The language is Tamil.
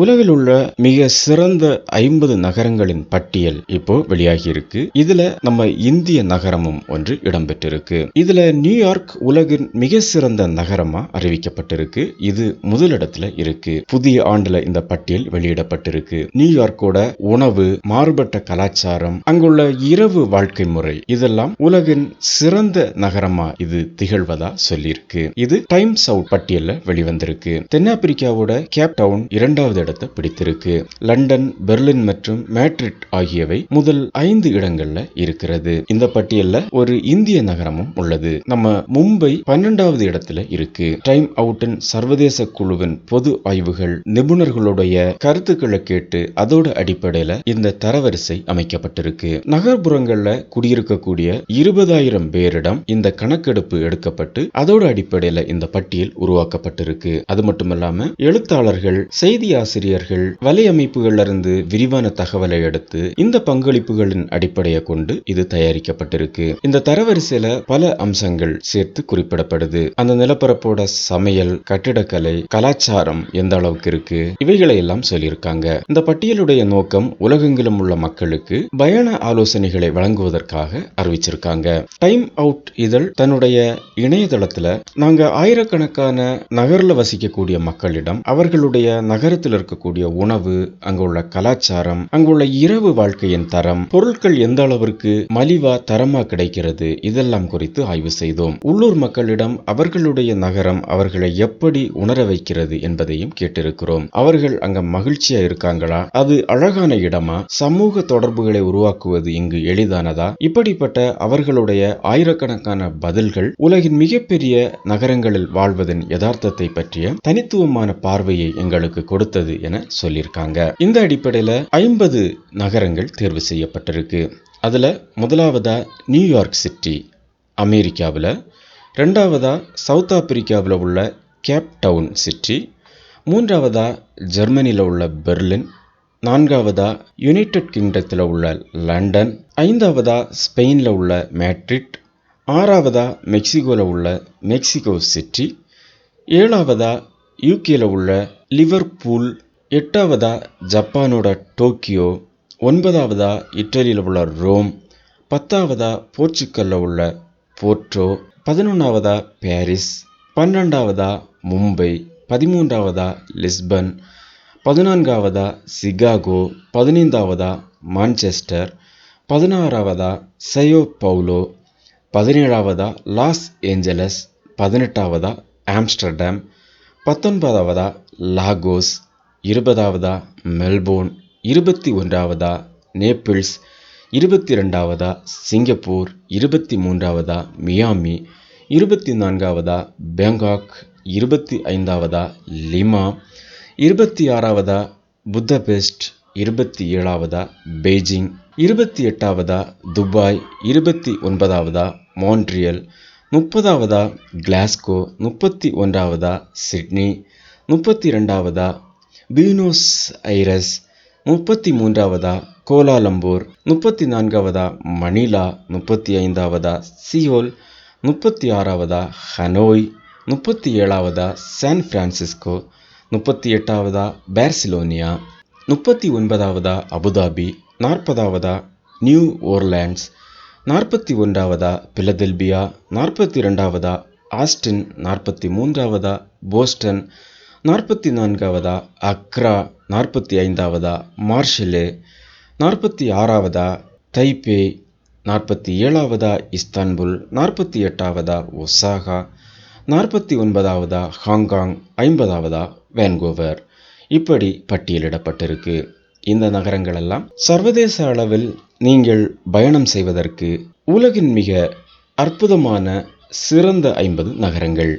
உலகில் உள்ள மிக சிறந்த ஐம்பது நகரங்களின் பட்டியல் இப்போ வெளியாகி இருக்கு இதுல நம்ம இந்திய நகரமும் ஒன்று இடம்பெற்றிருக்கு. இதுல நியூயார்க் உலகின் மிக சிறந்த நகரமா அறிவிக்கப்பட்டிருக்கு. இது முதலிடத்துல இருக்கு. புதிய ஆண்டுல இந்த பட்டியல் வெளியிடப்பட்டிருக்கு. நியூயார்க்கோட உணவு மாறுபட்ட கலாச்சாரம் அங்குள்ள இரவு வாழ்க்கை முறை இதெல்லாம் உலகின் சிறந்த நகரமா இது திகழ்வதா சொல்லியிருக்கு. இது டைம்ஸ் அவுட் பட்டியல்ல வெளிவந்திருக்கு. தென்னாப்பிரிக்காவோட கேப் டவுன் இரண்டாவது இடத்தை பிடித்திருக்கு. லண்டன் பெர்லின் மற்றும் மேட்ரிட் ஆகியவை முதல் ஐந்து இடங்கள்ல இருக்கிறது. இந்த பட்டியல்ல ஒரு இந்திய நகரமும் உள்ளது. நம்ம மும்பை பன்னெண்டாவது இடத்துல இருக்கு. டைம் அவுட்டின் சர்வதேச குழுவின் பொது ஆய்வுகள் நிபுணர்களுடைய கருத்துக்களை கேட்டு அதோட அடிப்படையில இந்த தரவரிசை அமைக்கப்பட்டிருக்கு. நகர்ப்புறங்கள்ல குடியிருக்கக்கூடிய இருபதாயிரம் பேரிடம் இந்த கணக்கெடுப்பு எடுக்கப்பட்டு அதோட அடிப்படையில இந்த பட்டியல் உருவாக்கப்பட்டிருக்கு. அது மட்டுமல்லாம எழுத்தாளர்கள் செய்தி ஆசிரியர்கள் வலையமைப்புகளிலிருந்து விரிவான தகவலை எடுத்து இந்த பங்களிப்புகளின் அடிப்படையை கொண்டு இது தயாரிக்கப்பட்டிருக்கு. இந்த தரவரிசையில பல அம்சங்கள் சேர்த்து குறிப்பிடப்படுது. அந்த நிலப்பரப்போட சமையல் கட்டிடக்கலை கலாச்சாரம் எந்த அளவுக்கு இருக்கு இவைகளை எல்லாம் சொல்லியிருக்காங்க. இந்த பட்டியலுடைய நோக்கம் உலகெங்கிலும் உள்ள மக்களுக்கு பயண ஆலோசனைகளை வழங்குவதற்காக அறிவிச்சிருக்காங்க. டைம் அவுட் இதழ் தன்னுடைய இணையதளத்துல நாங்க ஆயிரக்கணக்கான நகர்ல வசிக்கக்கூடிய மக்களிடம் அவர்களுடைய நகரத்தில் இருக்கக்கூடிய உணவு அங்குள்ள கலாச்சாரம் அங்குள்ள இரவு வாழ்க்கையின் தரம் பொருட்கள் எந்த அளவிற்கு மலிவா தரமா கிடைக்கிறது இதெல்லாம் குறித்து ஆய்வு செய்தோம். உள்ளூர் மக்களிடம் அவர்களுடைய நகரம் அவர்களை எப்படி உணர வைக்கிறது என்பதையும் கேட்டிருக்கிறோம். அவர்கள் அங்க மகிழ்ச்சியா இருக்காங்களா? அது அழகான இடமா? சமூக தொடர்புகளை உருவாக்குவது இங்கு எளிதானதா? இப்படிப்பட்ட அவர்களுடைய ஆயிரக்கணக்கான பதில்கள் உலகின் மிகப்பெரிய நகரங்களில் வாழ்வதன் யதார்த்தத்தை பற்றிய தனித்துவமான பார்வையை எங்களுக்கு கொடுத்தது. என சொல்லியிருக்காங்க. இந்த அடிப்படையில் ஐம்பது நகரங்கள் தேர்வு செய்யப்பட்டிருக்கு. அதுல முதலாவதா நியூயார்க் சிட்டி அமெரிக்காவில். ரெண்டாவதா சவுத் ஆப்பிரிக்காவில் உள்ள கேப் டவுன் சிட்டி. மூன்றாவதா ஜெர்மனியில் உள்ள பெர்லின். நான்காவதா யுனைடெட் கிங்டத்தில் உள்ள லண்டன். ஐந்தாவதா ஸ்பெயினில் உள்ள மேட்ரிட். ஆறாவதா மெக்சிகோவில் உள்ள மெக்சிகோ சிட்டி. ஏழாவதா யூகேல உள்ள லிவர்பூல் எட்டாவதா ஜப்பானோட டோக்கியோ ஒன்பதாவதா இட்டலியில் உள்ள ரோம் பத்தாவதா போர்ச்சுக்கல்ல உள்ள போர்ட்டோ பதினொன்றாவதா பாரிஸ் பன்னெண்டாவதா மும்பை பதிமூன்றாவதா லிஸ்பன் பதினான்காவதா சிகாகோ பதினைந்தாவதா மான்செஸ்டர் பதினாறாவதா சயோ பவுலோ பதினேழாவதா லாஸ் ஏஞ்சலஸ் பதினெட்டாவதா ஆம்ஸ்டர்டாம் பத்தொன்பதாவதா லாகோஸ் இருபதாவதா மெல்போர்ன் இருபத்தி ஒன்றாவதா நேப்பிள்ஸ் இருபத்தி ரெண்டாவதா சிங்கப்பூர் இருபத்தி மூன்றாவதா மியாமி இருபத்தி நான்காவதா பேங்காக் இருபத்தி ஐந்தாவதா லிமா இருபத்தி ஆறாவதா புத்தபெஸ்ட் இருபத்தி ஏழாவதா பெய்ஜிங் இருபத்தி எட்டாவதா துபாய் இருபத்தி ஒன்பதாவதா மான்ட்ரியல் முப்பதாவதா கிளாஸ்கோ முப்பத்தி ஒன்றாவதா சிட்னி முப்பத்தி ரெண்டாவதா பியூனோஸ் ஐரஸ் முப்பத்தி மூன்றாவதா கோலாலம்பூர் முப்பத்தி நான்காவதா மணிலா முப்பத்தி ஐந்தாவதா சியோல் முப்பத்தி ஆறாவதா ஹனோய் முப்பத்தி ஏழாவதா சான் பிரான்சிஸ்கோ முப்பத்தி எட்டாவதா பார்சிலோனியா முப்பத்தி ஒன்பதாவதா அபுதாபி நாற்பதாவதா நியூ ஓர்லாண்ட்ஸ் நாற்பத்தி ஒன்றாவதா பிலதெல்பியா? நாற்பத்தி ரெண்டாவதா ஆஸ்டின்? நாற்பத்தி மூன்றாவதா போஸ்டன்? நாற்பத்தி நான்காவதா அக்ரா? நாற்பத்தி ஐந்தாவதா மார்ஷலே? நாற்பத்தி ஆறாவதா தைப்பே? நாற்பத்தி ஏழாவதா இஸ்தான்புல்? நாற்பத்தி எட்டாவதா ஒசாகா? நாற்பத்தி ஒன்பதாவதா ஹாங்காங்? ஐம்பதாவதா வேன்கோவர்? இப்படி பட்டியலிடப்பட்டிருக்கு. இந்த நகரங்களெல்லாம் சர்வதேச அளவில் நீங்கள் பயணம் செய்வதற்கு உலகின் மிக அற்புதமான சிறந்த ஐம்பது நகரங்கள்.